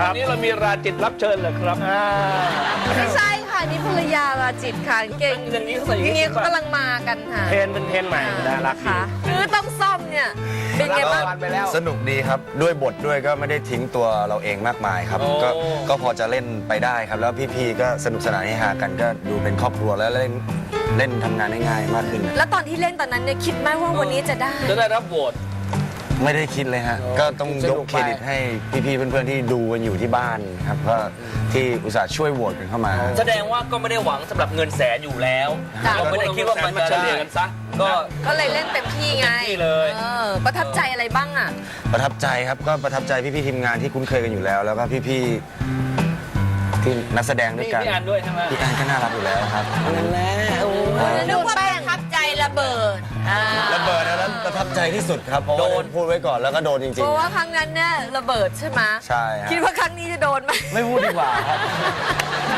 วันนี้เรามีราจิตรับเชิญเหรอครับไม่ใช่ค่ะ นี่ภรรยาราจิตค่ะเก่งอย่างนี้เขาใส่ออย่างนี้นี้เขากำลังมากันค่ะเทรนเป็นเทรนใหม่นะรักดี ค่ะคือต้องซ่อมเนี่ย เป็นไงบ้างวันไปแล้ว สนุกดีครับ ด้วยบทด้วยก็ไม่ได้ทิ้งตัวเราเองมากมายครับ โอ้ ก็ก็พอจะเล่นไปได้ครับ แล้วพี่ๆก็สนุกสนานให้ฮากันก็ดูเป็นครอบครัวแล้วเล่นเล่นทำงานได้ง่ายมากขึ้นแล้วตอนที่เล่นตอนนั้นเนี่ยคิดไหมว่าวันนี้จะได้ จะได้รับโหวต ไม่ได้คิดเลยฮะ ก็ต้องยกเครดิตให้พี่ๆ เพื่อนๆ ที่ดูกันอยู่ที่บ้านครับ ก็ที่อุตส่าห์ช่วยโหวตกันเข้ามา แสดงว่าก็ไม่ได้หวังสำหรับเงินแสนอยู่แล้วจ้ะเราไม่ได้คิดว่ามันมาจะเฉได้ลี่ยกันซะก็ ก็เลยเล่นเต็มที่ไงเต็มที่เลย ออประทับใจอะไรบ้างอะ ประทับใจครับ ก็ประทับใจพี่ๆ ทีมงานที่คุ้นเคยกันอยู่แล้ว แล้วก็พี่ๆ ที่นักแสดงด้วยนี่กัน พี่อันด้วยใช่ไหม พี่อันก็น่ารักอยู่แล้วครับนั่นแหละโอ้นึกว่าประทับใจระเบิดอ่า ระเบิดอันนั้นประทับใจที่สุดครับเพราะว่าพูดไว้ก่อนแล้วก็โดนจริเพงราะว่าครั้งนั้นเนี่ยระเบิดใช่ไหมๆใช่ฮะ คิดว่าครั้งนี้จะโดนไหมไม่พูดดีกว่าครับ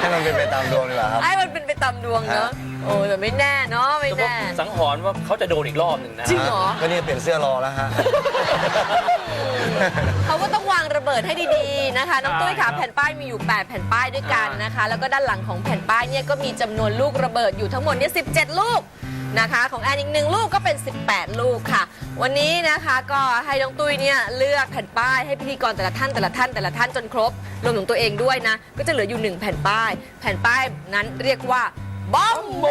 ให้มันเป็นไปตามดวงดีกว่าครับ ไอ้มันเป็นไปตามดวงเนอะฮะ โอ้แต่ไม่แน่เนาะไม่แต่ผมแน่ สังหรณ์ว่าเขาจะโดนอีกรอบหนึ่งนะจริง เหรอ ก็เนี่ยเปลี่ยนเสื้อรอแล้วฮะ เขาก็ต้องวางระเบิดให้ดีๆนะคะน้องตุ้ยค่ะแผ่นป้ายมีอยู่ 8 แผ่นป้ายด้วยกันนะคะ แล้วก็ด้านหลังของแผ่นป้ายเนี่ยก็มีจำนวนลูกระเบิดอยู่ทั้งหมดเนี่ย17 ลูกนะคะ ของแอนอีกหนึ่งลูกก็เป็น 18 ลูกค่ะ วันนี้นะคะก็ให้น้องตุ้ยเนี่ยเลือกแผ่นป้ายให้พิธีกรแต่ละท่านแต่ละท่านแต่ละท่านจนครบรวมถึงตัวเองด้วยนะ ก็จะเหลืออยู่หนึ่งแผ่นป้าย แผ่นป้ายนั้นเรียกว่าบอมโบ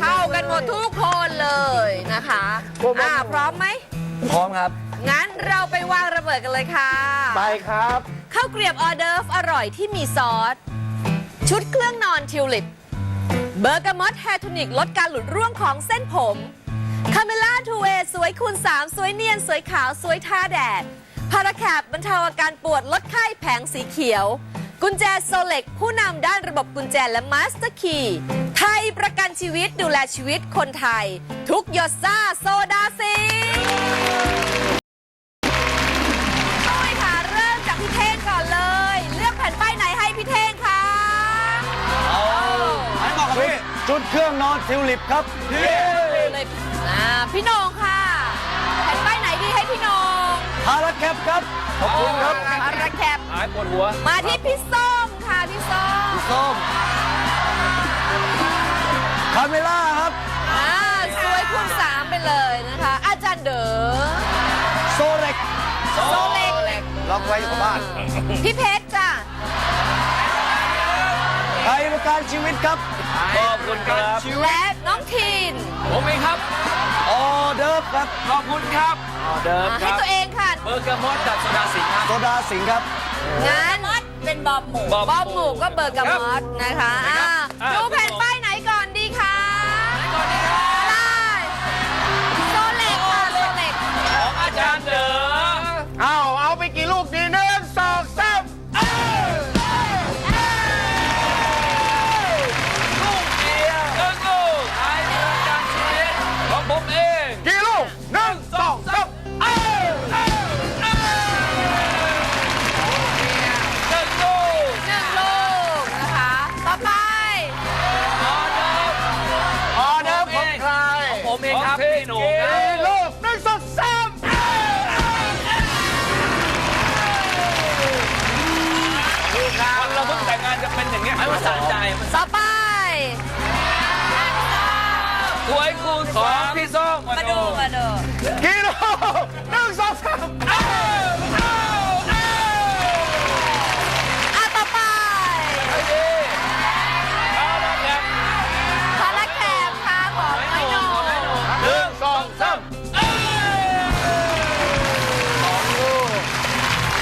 เข้ากันหมดทุกคนเลยนะคะอ่าพร้อมไหมพร้อมครับ งั้นเราไปวางระเบิดกันเลยค่ะ ไปครับข้าวเกรียบออเดิร์ฟอร่อยที่มีซอส ชุดเครื่องนอนทิวลิป เบอร์กามอตแฮร์ทูนิกลดการหลุดร่วงของเส้นผมคาเมล่าทูเวสวยคูณ 3 สวยเนียน สวยขาว สวยท่าแดด พาราแคบบรรเทาอาการปวดลดไข้แผงสีเขียว กุญแจโซเล็ก ผู้นำด้านระบบกุญแจและมาสเตอร์คีย์ไทยประกันชีวิตดูแลชีวิตคนไทย ทุกหยดซ่าโซดาซิง ชุดชุดเครื่องนอนทิวลิปครับเลยอ่าพี่โหนงค่ะแผ่นป้ายไหนดีให้พี่โหนงพาราแคปครับ ขอบคุณครับอาราแคปหายปวดหัว มาที่พี่ส้มค่ะพี่ส้มส้มคาเมล่าครับอ่าสวยคูณสามไปเลยนะคะ อาจารย์เด๋อโซเล็กโซเล็กล็อกไว้อยู่กับบ้าน พี่เพชรจ้ะ ไทยประกันชีวิตครับขอบคุณครับและน้องทีนผมเองครับออเดิร์ฟครับขอบคุณครับออเดิมอ่าคให้รับตัวเองค่ะเบอร์เกอร์มอสกับโซดาสิงห์ครับ โซดาสิงห์ครับ งั้นเป็นบอมหมูบอมหมูบอมหมูก็เบอร์กามอสนะคะอ่าอ่าดูแผ่น สวยคูณของพี่ส้มมาดูมาดูกี่ลูกหนึ่งสองสามอะต่อไปเอาละครับพาราแคมค่ะของไอ้หนงหนึ่งสองสาม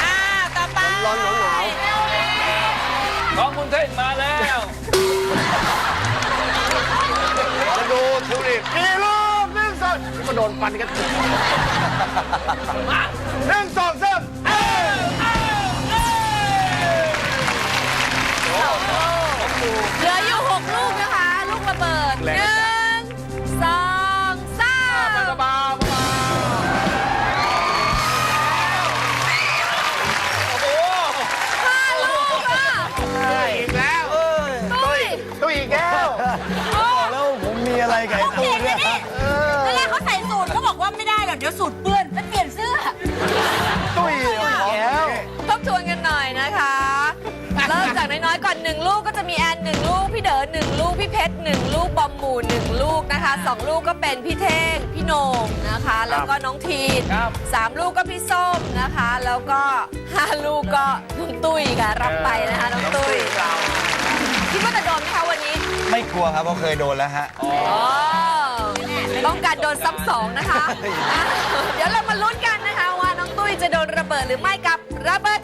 อ่าต่อไปร้อนหนาวหนาว ของคุณเท่งมาแล้ว โดนฟันกันหนึ่งสองสามเหลืออยู่หกลูกนะคะ ลูกระเบิดหนึ่งสองสามเบาๆเบาโอ้โหห้าลูกอะๆอีกแล้วตุ้ยตุ้ยอีกแล้วบอกแล้วผมมีอะไรกับไอ้ตู้เนี่ย ด้หรอกเดี๋ยวสูตรเปื้อนแล้วเปลี่ยนเสื้อ ตุ้ยอีกแล้วทบทวนน้อยๆ ก่อนหนึ่งลูกก็จะมีแอนหนึ่งลูก พี่เด๋อหนึ่งลูก พี่เพชรหนึ่งลูก บอมหมูหนึ่งลูกนะคะสองลูกก็เป็นพี่เท่ง พี่โหนงนะคะ แล้วก็น้องทีนครับสามลูกก็พี่ส้มนะคะ แล้วก็ห้าลูกก็น้องตุ้ยค่ะรับไปนะคะน้องตุ้ยเราคิดว่าจะโดนไหมคะวันนี้ ไม่กลัวครับเพราะเคยโดนแล้วฮะอ๋อ ต้องการโดนซ้ำสองนะคะอะ เดี๋ยวเรามาลุ้นกันนะคะว่าน้องตุ้ยจะโดนระเบิดหรือไม่กับระเบิดเธอเธอค่ะระเบิดเถิดเถิด